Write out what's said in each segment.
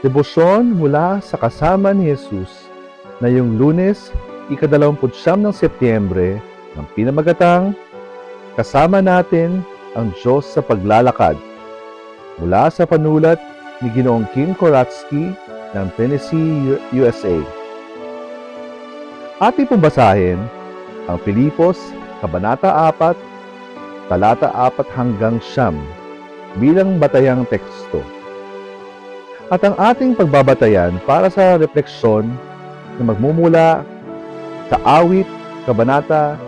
Debosyon mula sa kasama ni Jesus na yung lunes, ikadalawamputsyam ng Setyembre ng pinamagatang kasama natin ang Diyos sa paglalakad mula sa panulat ni Ginoong Kim Koratsky ng Tennessee, USA. Ating pong ang Pilipos, Kabanata 4, talata 4 hanggang siyam bilang batayang teksto. At ang ating pagbabatayan para sa refleksyon na magmumula sa awit, Kabanata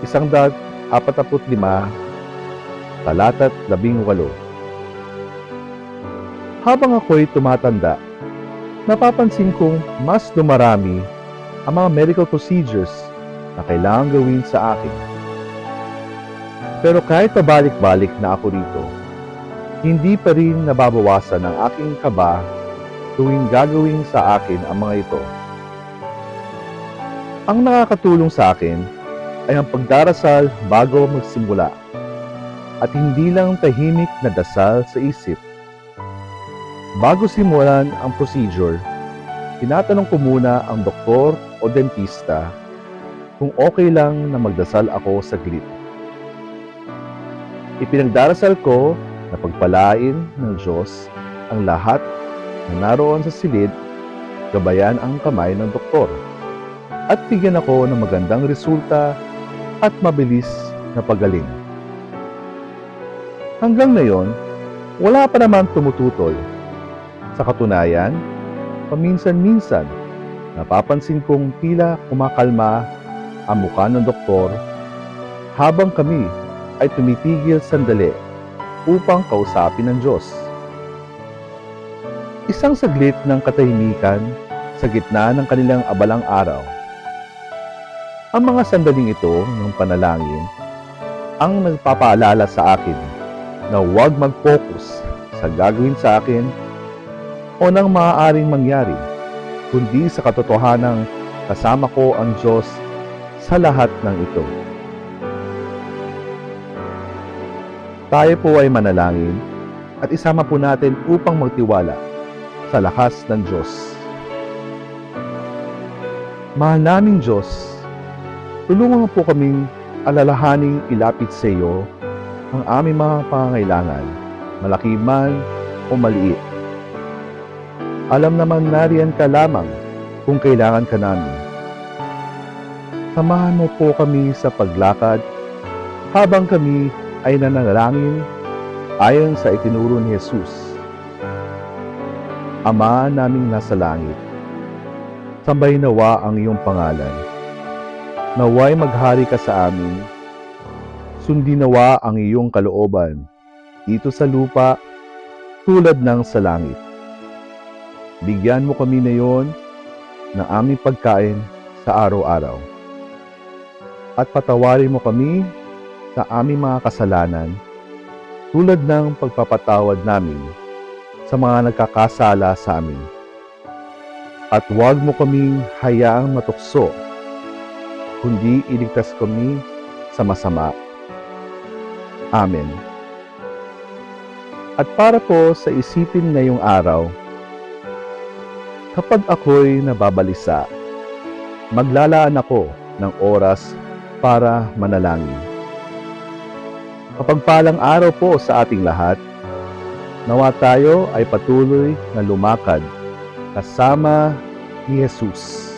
145, talata't 18. Habang ako'y tumatanda, napapansin kong mas dumarami ang mga medical procedures na kailangan gawin sa akin. Pero kahit pabalik-balik na ako rito, hindi pa rin nababawasan ang aking kaba tuwing gagawin sa akin ang mga ito. Ang nakakatulong sa akin ay ang pagdarasal bago magsimula at hindi lang tahimik na dasal sa isip. Bago simulan ang procedure, tinatanong ko muna ang doktor o dentista kung okay lang na magdasal ako saglit. Ipinagdarasal ko na pagpalain ng Diyos ang lahat na naroon sa silid, gabayan ang kamay ng doktor, at bigyan ako ng magandang resulta at mabilis na pagaling. Hanggang ngayon, wala pa naman tumututol. Sa katunayan, paminsan-minsan, napapansin kong tila kumakalma ang mukha ng doktor habang kami ay tumitigil sandali upang kausapin ng Diyos. Isang saglit ng katahimikan sa gitna ng kanilang abalang araw. Ang mga sandaling ito ng panalangin ang nagpapaalala sa akin na huwag mag-focus sa gagawin sa akin o nang maaaring mangyari, kundi sa katotohanang kasama ko ang Diyos sa lahat ng ito. Tayo po ay manalangin at isama po natin upang magtiwala sa lakas ng Diyos. Mahal naming Diyos, tulungan mo po kaming alalahaning ilapit sa iyo ang aming mga pangangailangan, malaki man o maliit. Alam naman nariyan ka lamang kung kailangan ka namin. Samahan mo po kami sa paglakad habang kami ay nananalangin ayon sa itinuro ni Jesus. Ama naming nasa langit, sambay nawa ang iyong pangalan. Naway maghari ka sa amin, sundin nawa ang iyong kalooban dito sa lupa tulad ng sa langit. Bigyan mo kami ngayon ng aming pagkain sa araw-araw. At patawarin mo kami sa aming mga kasalanan tulad ng pagpapatawad namin sa mga nagkakasala sa amin. At huwag mo kaming hayaang matukso, kundi iligtas kami sa masama. Amen. At para po sa isipin ngayong araw, kapag ako'y nababalisa, maglalaan ako ng oras para manalangin. Kapagpalang araw po sa ating lahat, nawa tayo ay patuloy na lumakad kasama ni Jesus.